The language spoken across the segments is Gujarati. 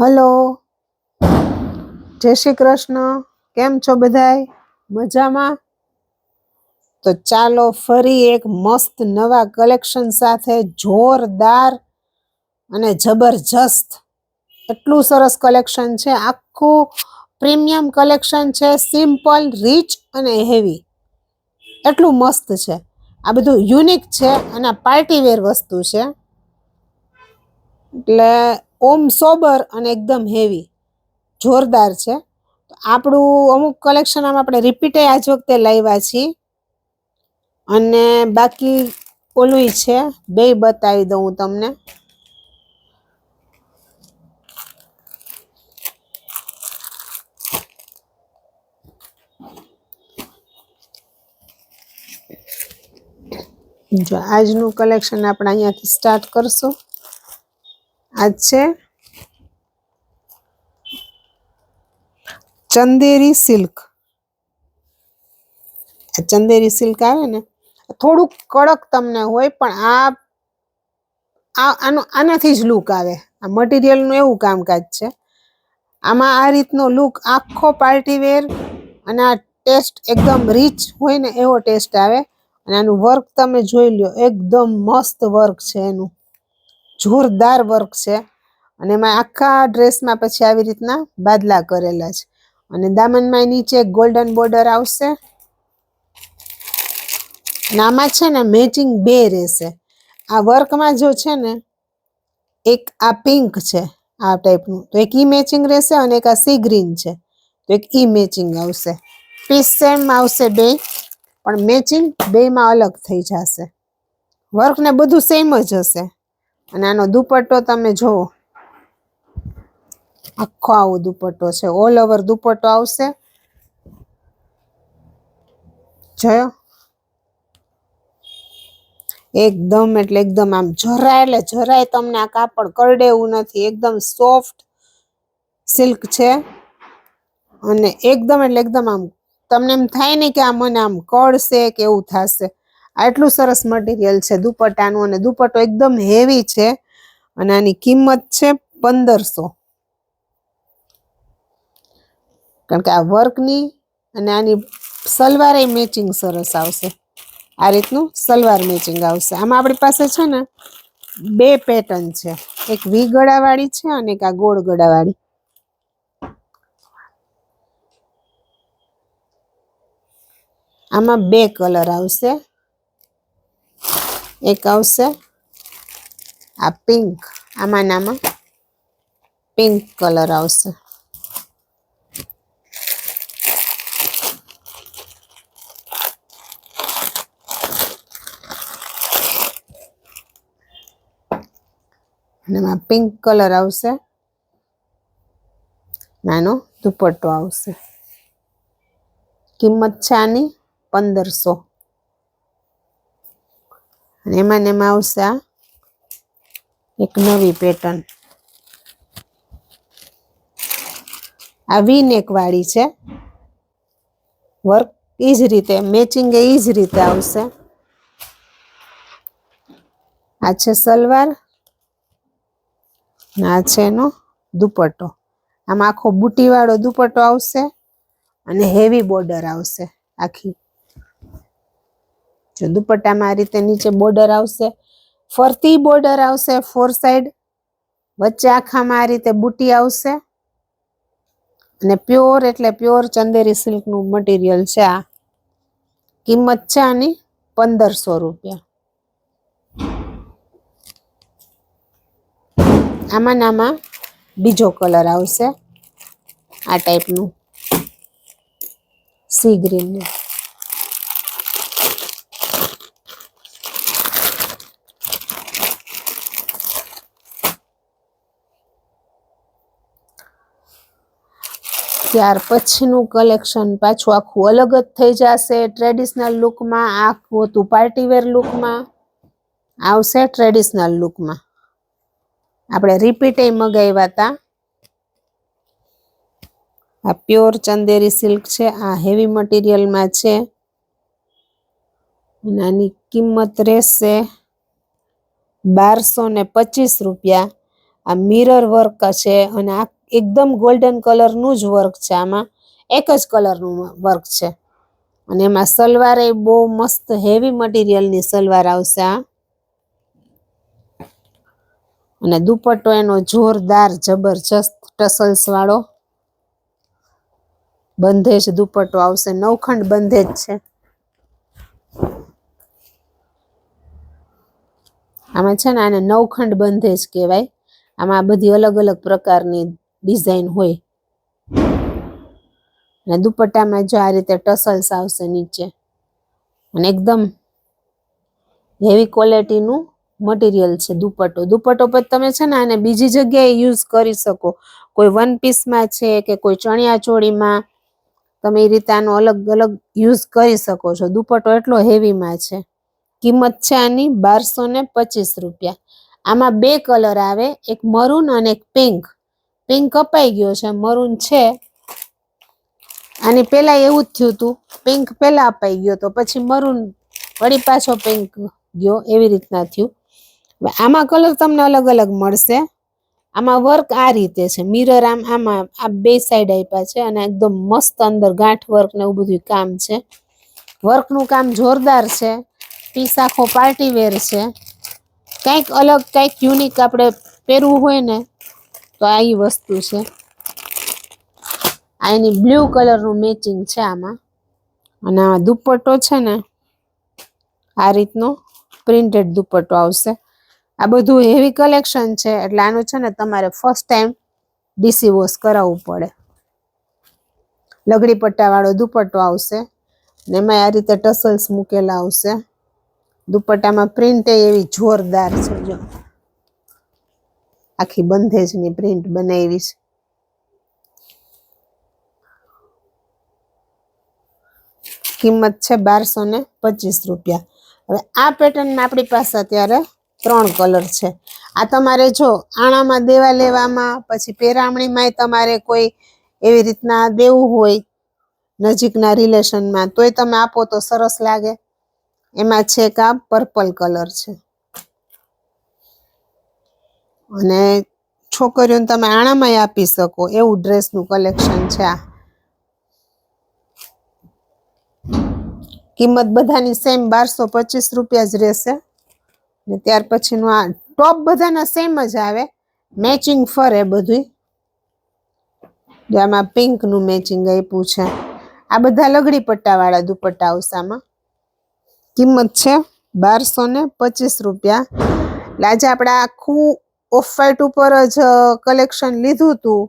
હલો. જય શ્રી કૃષ્ણ. કેમ છો બધાય? મજામાં? તો ચાલો ફરી એક મસ્ત નવા કલેક્શન સાથે જોરદાર અને જબરજસ્ત. એટલું સરસ કલેક્શન છે. આખું પ્રીમિયમ કલેક્શન છે. સિમ્પલ રીચ અને હેવી એટલું મસ્ત છે. આ બધું યુનિક છે અને પાર્ટી વેર વસ્તુ છે. એટલે ઓમ સોબર અને એકદમ હેવી જોરદાર છે. આપણું અમુક કલેક્શન આમ આપણે રિપીટે આજ વખતે લાવ્યા છીએ. અને બાકી ઓલું છે. બે બતાવી દઉં હું તમને. જો આજનું કલેક્શન આપણે અહીંયાથી સ્ટાર્ટ કરશું. આજ છે. ચંદેરી સિલ્ક. આ ચંદેરી સિલ્ક આવે ને, થોડુંક કડક તમને હોય, પણ આ આ આનો આનાથી જ લુક આવે. આ મટીરિયલનું એવું કામકાજ છે. આમાં આ રીતનો લુક આખો પાર્ટી વેર અને આ ટેસ્ટ એકદમ રીચ હોય ને એવો ટેસ્ટ આવે. અને આનું વર્ક તમે જોઈ લો એકદમ મસ્ત વર્ક છે એનું. જોરદાર વર્ક છે. અને એમાં આખા ડ્રેસમાં પછી આવી રીતના બાદલા કરેલા છે. અને દામનમાં નીચે ગોલ્ડન બોર્ડર આવશે. નામાં છે ને મેચિંગ બે રહેશે. આ વર્કમાં જો છે ને એક આ પિંક છે આ ટાઈપનું તો એક ઈ મેચિંગ રહેશે અને એક આ સી ગ્રીન છે. તો એક ઈ મેચિંગ આવશે. પીસ સેમ આવશે બે, પણ મેચિંગ બેમાં અલગ થઈ જશે. વર્ક ને બધું સેમ જ હશે. અને આનો દુપટ્ટો તમે જુઓ આખો આવો દુપટ્ટો છે. ઓલ ઓવર દુપટ્ટો આવશે. જોયો? એકદમ એટલે એકદમ આમ જરાય એટલે જરાય તમને આ કાપડ કરડે એવું નથી. એકદમ સોફ્ટ સિલ્ક છે. અને એકદમ એટલે એકદમ આમ તમને એમ થાય ને કે આ મને આમ કળશે કે એવું થશે. આટલું સરસ મટીરિયલ છે. દુપટ્ટાનું અને દુપટ્ટો એકદમ હેવી છે અને આની કિંમત છે પંદરસો. કારણ કે આ વર્કની અને આની સલવારે મેચિંગ સરસ આવશે. આ રીતનું સલવાર મેચિંગ આવશે. આમાં આપણી પાસે છે ને બે પેટર્ન છે. એક વી ગળાવાળી છે અને એક આ ગોળ ગળાવાળી. આમાં બે કલર આવશે. એક આવશે. આ પિંક, આમાં નામાં પિંક કલર આવશે. એમાં પિંક કલર આવશે. નાનો દુપટ્ટો આવશે. કિંમત છે આની પંદરસો. અને એમાં ને એમાં આવશે આ એક નવી પેટર્ન આ વી નેકવાળી છે. વર્ક એ જ રીતે મેચિંગ એ જ રીતે આવશે. આ છે સલવાર આ છે એનો દુપટ્ટો. આમાં આખો બુટીવાળો દુપટ્ટો આવશે અને હેવી બોર્ડર આવશે આખી. જો દુપટ્ટામાં આ રીતે નીચે બોર્ડર આવશે. ફરતી બોર્ડર આવશે ફોર સાઈડ વચ્ચે આખામાં આ રીતે બુટી આવશે. અને પ્યોર એટલે પ્યોર ચંદેરી સિલ્કનું મટીરિયલ છે આ. કિંમત છે આની પંદરસો રૂપિયા. આમાં નામાં બીજો કલર આવશે. આ ટાઈપનું સી ગ્રીનનું ત્યાર પછીનું કલેક્શન પાછું આખું અલગ જ થઈ જશે ટ્રેડિશનલ લુકમાં, આખું હતું પાર્ટીવેર લુકમાં. આવશે ટ્રેડિશનલ લુકમાં. આપણે રિપીટે મગાવ્યા હતા આ પ્યોર ચંદેરી સિલ્ક છે, આ હેવી મટીરિયલમાં છે. આની કિંમત રહેશે બારસો ને પચીસ રૂપિયા. આ મિરર વર્ક છે અને આ એકદમ ગોલ્ડન કલરનું જ વર્ક છે આમાં. એક જ કલરનું વર્ક છે. અને એમાં સલવાર એ બહુ મસ્ત હેવી મટીરિયલની સલવાર આવશે આ. અને દુપટ્ટો એનો જોરદાર, જબરજસ્ત ટસલ્સ વાળો. બંધેજ દુપટ્ટો આવશે. નવખંડ બંધેજ છે. આમાં છે ને આને નવખંડ બંધેજ કહેવાય. આમાં બધી અલગ અલગ પ્રકારની ડિઝાઇન હોય. અને દુપટ્ટામાં જો આ રીતે ટસલ્સ આવશે નીચે, અને એકદમ હેવી ક્વોલિટીનું મટીરિયલ છે દુપટ્ટો. દુપટ્ટો પર તમે છે ને આને બીજી જગ્યાએ યુઝ કરી શકો. કોઈ વન પીસમાં છે કે કોઈ ચણિયા ચોળીમાં, તમે એ રીતે આનો અલગ અલગ યુઝ કરી શકો છો. દુપટ્ટો એટલો હેવીમાં છે. કિંમત છે આની બારસો ને પચીસ રૂપિયા. આમાં બે કલર આવે, એક મરૂન અને એક પિંક પિંક કપાઈ ગયો છે, મરૂન છે. આની પેલા એવું જ થયું હતું પિંક પેલા અપાઈ ગયો તો પછી મરૂન વળી પાછો પિંક ગયો, એવી રીતના થયું. આમાં કલર તમને અલગ અલગ મળશે. આમાં વર્ક આ રીતે છે મિરર આમ, આમાં આ બે સાઈડ આપ્યા છે અને એકદમ મસ્ત અંદર ગાંઠ વર્ક ને એવું બધું કામ છે. વર્કનું કામ જોરદાર છે. પીસ આખો પાર્ટી વેર છે. કંઈક અલગ, કંઈક યુનિક આપણે પહેરવું હોય ને તો આ એ વસ્તુ છે. આ એની બ્લુ કલરનું મેચિંગ છે આમાં. અને આ દુપટ્ટો છે ને, આ રીતનો પ્રિન્ટેડ દુપટ્ટો આવશે. આ બધું હેવી કલેક્શન છે, એટલે આનું છે ને તમારે ફર્સ્ટ ટાઈમ ડીસી વોશ કરાવવું પડે. લગડી પટ્ટાવાળો દુપટ્ટો આવશે. ને એમાં આ રીતે ટસલ્સ મૂકેલા આવશે. દુપટ્ટામાં પ્રિન્ટ એવી જોરદાર છે જો. આખી બંધેજની પ્રિન્ટ બનાવી છે કિંમત છે બારસો ને પચીસ રૂપિયા. હવે આ પેટર્નમાં આપણી પાસે અત્યારે ત્રણ કલર છે. આ તમારે જો આણામાં દેવા લેવામાં, પછી પેરામણીમાંય તમારે કોઈ એવી રીતના દેવું હોય નજીકના રિલેશનમાં તોય તમે આપો તો સરસ લાગે. એમાં છે એક આ પર્પલ કલર છે. અને છોકરીઓને તમે આણામાં આપી શકો. એવું ડ્રેસનું કલેક્શન છે આ. કિંમત બધાની સેમ બારસો પચીસ રૂપિયા જ રહેશે. ને ત્યાર પછીનું આ ટોપ બધાના સેમ જ આવે. મેચિંગ ફરે બધું આમાં પિંકનું મેચિંગ આપ્યું છે. આ બધા લગડી પટ્ટાવાળા દુપટ્ટા આવશે કિંમત છે બારસો ને પચીસ રૂપિયા. એટલે આજે આપણે આખું ઓફ વાઇટ ઉપર જ કલેક્શન લીધું હતું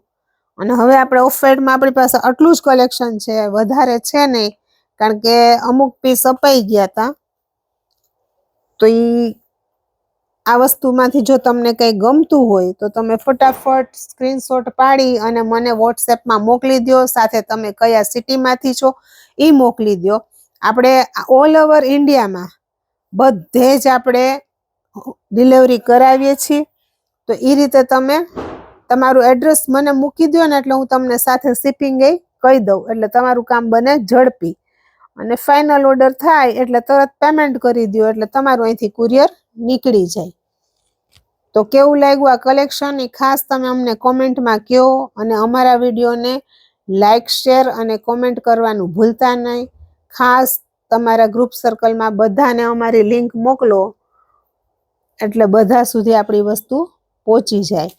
અને હવે આપણે ઓફ વાઇટમાં આપણી પાસે આટલું જ કલેક્શન છે, વધારે છે નહીં, કારણ કે અમુક પીસ અપાઈ ગયા હતા તો એ આ વસ્તુમાંથી જો તમને કંઈ ગમતું હોય, તો તમે ફટાફટ સ્ક્રીનશોટ પાડી અને મને વોટ્સએપમાં મોકલી દો સાથે તમે કયા સિટીમાંથી છો એ મોકલી દો આપણે ઓલ ઓવર ઇન્ડિયામાં બધે જ આપણે ડિલિવરી કરાવીએ છીએ. તો એ રીતે તમે તમારું એડ્રેસ મને મૂકી દો ને એટલે હું તમને સાથે શિપિંગ એ કહી દઉં. એટલે તમારું કામ બને ઝડપી. અને ફાઇનલ ઓર્ડર થાય એટલે તરત પેમેન્ટ કરી દો એટલે તમારું અહીંથી કુરિયર નીકળી જાય. તો કેવું લાગ્યું આ કલેક્શન એ ખાસ તમે અમને કોમેન્ટમાં કહો અને અમારા વિડીયોને લાઇક શેર અને કોમેન્ટ કરવાનું ભૂલતા નહીં. ખાસ તમારા ગ્રુપ સર્કલમાં બધાને અમારી લિંક મોકલો. એટલે બધા સુધી આપણી વસ્તુ પહોંચી જાય.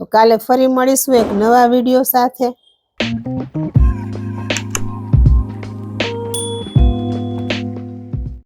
તો કાલે ફરી મળીશું એક નવા વીડિયો સાથે.